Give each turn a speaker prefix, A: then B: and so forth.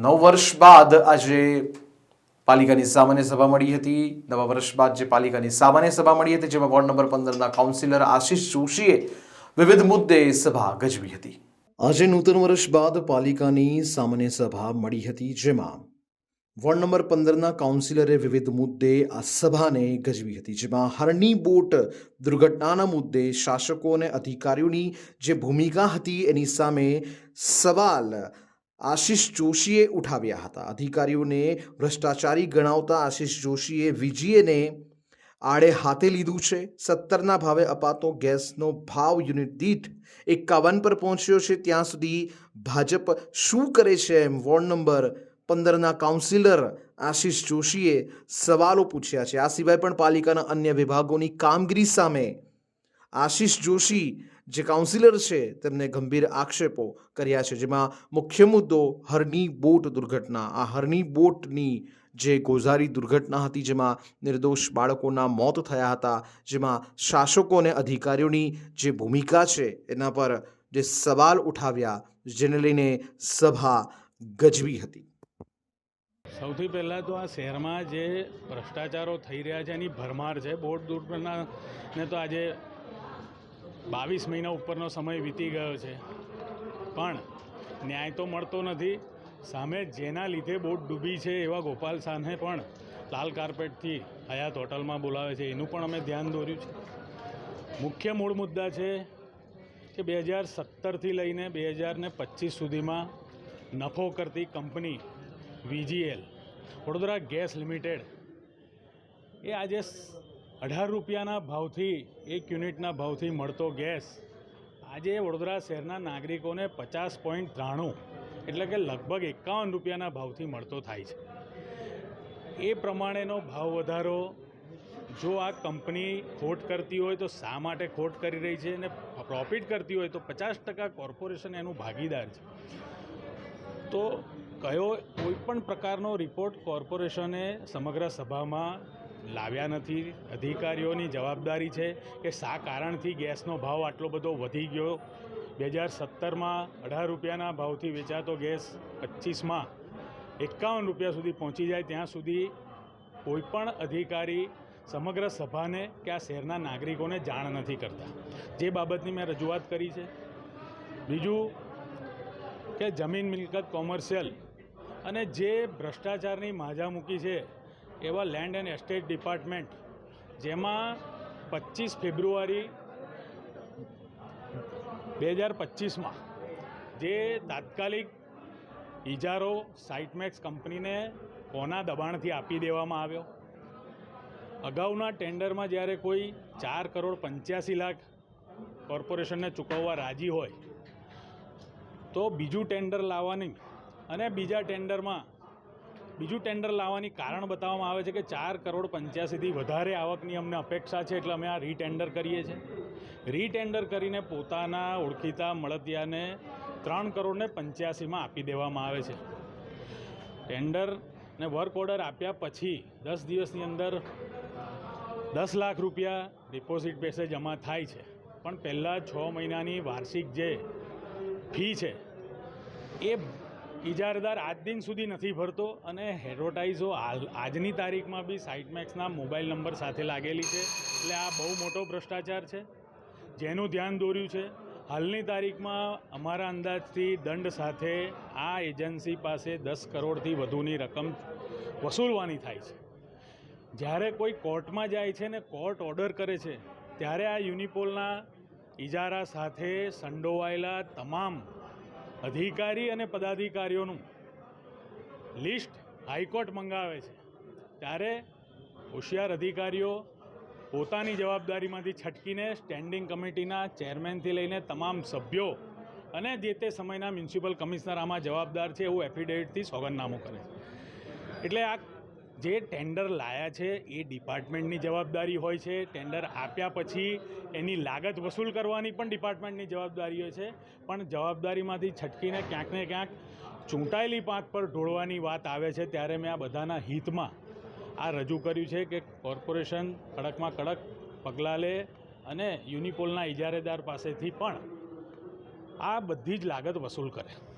A: નવ વર્ષ બાદ આજે પાલિકાની સામાન્ય સભા મળી હતી. નવા વર્ષ બાદ જે પાલિકાની સામાન્ય સભા મળી હતી, જેમાં વોર્ડ નંબર પંદરના કાઉન્સિલર આશિષ જોશીએ વિવિધ મુદ્દે સભા ગજવી હતી. આજે નૂતન વર્ષ બાદ પાલિકાની સામાન્ય સભા મળી હતી, જેમાં વોર્ડ નંબર પંદરના કાઉન્સિલરે વિવિધ મુદ્દે આ સભાને ગજવી હતી, જેમાં હરણી બોટ દુર્ઘટનાના મુદ્દે શાસકો અને અધિકારીઓની જે ભૂમિકા હતી, એની સામે સવાલ આશિષ જોશીએ ઉઠાવ્યા હતા. અધિકારીઓને ભ્રષ્ટાચારી ગણાવતા આશિષ જોશીએ વીજીએને આડે હાથે લીધું છે. સત્તરના ભાવે અપાતો ગેસનો ભાવ યુનિટ દીઠ એકાવન પર પહોંચ્યો છે. ત્યાં સુધી ભાજપ શું કરે છે એમ વોર્ડ નંબર પંદરના કાઉન્સિલર આશિષ જોશીએ સવાલો પૂછ્યા છે. આ સિવાય પણ પાલિકાના અન્ય વિભાગોની કામગીરી સામે આશિષ જોશી જે કાઉન્સિલર છે તેમને ગંભીર આક્ષેપો કર્યા છે, જેમાં મુખ્ય મુદ્દો હરની બોટ દુર્ઘટના. આ હરની બોટની જે ગોઝારી દુર્ઘટના હતી, જેમાં નિર્દોષ બાળકોના મોત થયા હતા, જેમાં શાસકો અને અધિકારીઓની જે ભૂમિકા છે, એના પર જે સવાલ ઉઠાવ્યા, જેને લઈને સભા ગજવી હતી.
B: સૌથી પહેલાં તો આ શહેરમાં જે ભ્રષ્ટાચારો થઈ રહ્યા છે, એની ભરમાર છે બોર્ડ દુર્ઘટનાને તો આજે બાવીસ મહિના ઉપરનો સમય વીતી ગયો છે. પણ ન્યાય તો મળતો નથી. સામે જેના લીધે બોટ ડૂબી છે એવા ગોપાલ શાહને પણ લાલ કાર્પેટથી હયાત હોટલમાં બોલાવે છે. એનું પણ અમે ધ્યાન દોર્યું છે. મુખ્ય મૂળ મુદ્દા છે કે બે હજાર સત્તરથી લઈને બે હજાર ને પચીસ સુધીમાં નફો કરતી company VGL, Vadodara gas limited, એ આજે અઢાર રૂપિયાના ભાવથી, એક યુનિટના ભાવથી મળતો ગેસ આજે વડોદરા શહેરના નાગરિકોને પચાસ પોઈન્ટ ત્રાણું, એટલે કે લગભગ એકાવન રૂપિયાના ભાવથી મળતો થાય છે. એ પ્રમાણેનો ભાવ વધારો જો આ કંપની ખોટ કરતી હોય તો શા માટે ખોટ કરી રહી છે અને પ્રોફિટ કરતી હોય તો પચાસ ટકા કોર્પોરેશન એનું ભાગીદાર છે. તો કયો કોઈ પણ પ્રકારનો રિપોર્ટ કોર્પોરેશને સમગ્ર સભામાં લાવ્યા નથી? અધિકારીઓની જવાબદારી છે કે શા કારણથી ગેસનો ભાવ આટલો બધો વધી ગયો? બે હજાર સત્તરમાં અઢાર રૂપિયાના ભાવથી વેચાતો ગેસ પચીસમાં એકાવન રૂપિયા સુધી પહોંચી જાય ત્યાં સુધી કોઈપણ અધિકારી સમગ્ર સભાને કે આ શહેરના નાગરિકોને જાણ નથી કરતા. જે બાબતની મેં રજૂઆત કરી છે. બીજું કે જમીન મિલકત કોમર્શિયલ અને જે ભ્રષ્ટાચારની માજા મૂકી છે, એવા લેન્ડ એન્ડ એસ્ટેટ ડિપાર્ટમેન્ટ, જેમાં પચીસ ફેબ્રુઆરી બે હજાર પચીસમાં જે તાત્કાલિક ઇજારો સાઇટમેક્સ કંપનીને કોના દબાણથી આપી દેવામાં આવ્યો. અગાઉના ટેન્ડરમાં જ્યારે કોઈ ચાર કરોડ પંચ્યાસી લાખ કોર્પોરેશનને ચૂકવવા રાજી હોય, તો બીજું ટેન્ડર લાવવાની અને બીજા ટેન્ડરમાં, બીજું ટેન્ડર લાવવાની કારણ બતાવવામાં આવે છે કે ચાર કરોડ પંચ્યાસીથી વધારે આવકની અમને અપેક્ષા છે, એટલે અમે આ રીટેન્ડર કરીએ છીએ. રીટેન્ડર કરીને પોતાના ઓળખીતા મળતિયાને ત્રણ કરોડને પંચ્યાસીમાં આપી દેવામાં આવે છે. ટેન્ડર ને વર્ક ઓર્ડર આપ્યા પછી દસ દિવસની અંદર દસ લાખ રૂપિયા ડિપોઝિટ બેસે જમા થાય છે. પણ પહેલાં છ મહિનાની વાર્ષિક જે ફી છે, એ ઇજારદાર આજ દિન સુધી નથી ભરતો અને એડવર્ટાઇઝો આજની તારીખમાં બી સાઇટમેક્સના મોબાઈલ નંબર સાથે લાગેલી છે. એટલે આ બહુ મોટો ભ્રષ્ટાચાર છે. જેનું ધ્યાન દોર્યું છે. હાલની તારીખમાં અમારા અંદાજથી દંડ સાથે આ એજન્સી પાસે દસ કરોડથી વધુની રકમ વસૂલવાની થાય છે. જ્યારે કોઈ કોર્ટમાં જાય છે ને કોર્ટ ઓર્ડર કરે છે, ત્યારે આ યુનિપોલના ઇજારા સાથે સંડોવાયેલા તમામ અધિકારી અને પદાધિકારીઓનું લિસ્ટ હાઈકોર્ટ મંગાવે છે. ત્યારે હોશિયાર અધિકારીઓ પોતાની જવાબદારીમાંથી છટકીને સ્ટેન્ડિંગ કમિટીના ચેરમેનથી લઈને તમામ સભ્યો અને જે તે સમયના મ્યુનિસિપલ કમિશનર આમાં જવાબદાર છે એવું એફિડેવિટથી સોગંદનામું કરે છે. એટલે આ જે ટેન્ડર લાયા છે એ ડિપાર્ટમેન્ટની જવાબદારી હોય છે. ટેન્ડર આપ્યા પછી એની લાગત વસૂલ કરવાની પણ ડિપાર્ટમેન્ટની જવાબદારી હોય છે. પણ જવાબદારીમાંથી છટકીને ક્યાંક ને ક્યાંક ચૂંટાયેલી પાંખ પર ઢોળવાની વાત આવે છે. ત્યારે મેં આ બધાના હિતમાં આ રજૂ કર્યું છે કે કોર્પોરેશન કડકમાં કડક પગલાં લે અને યુનિપોલના ઇજારેદાર પાસેથી પણ આ બધી જ લાગત વસૂલ કરે.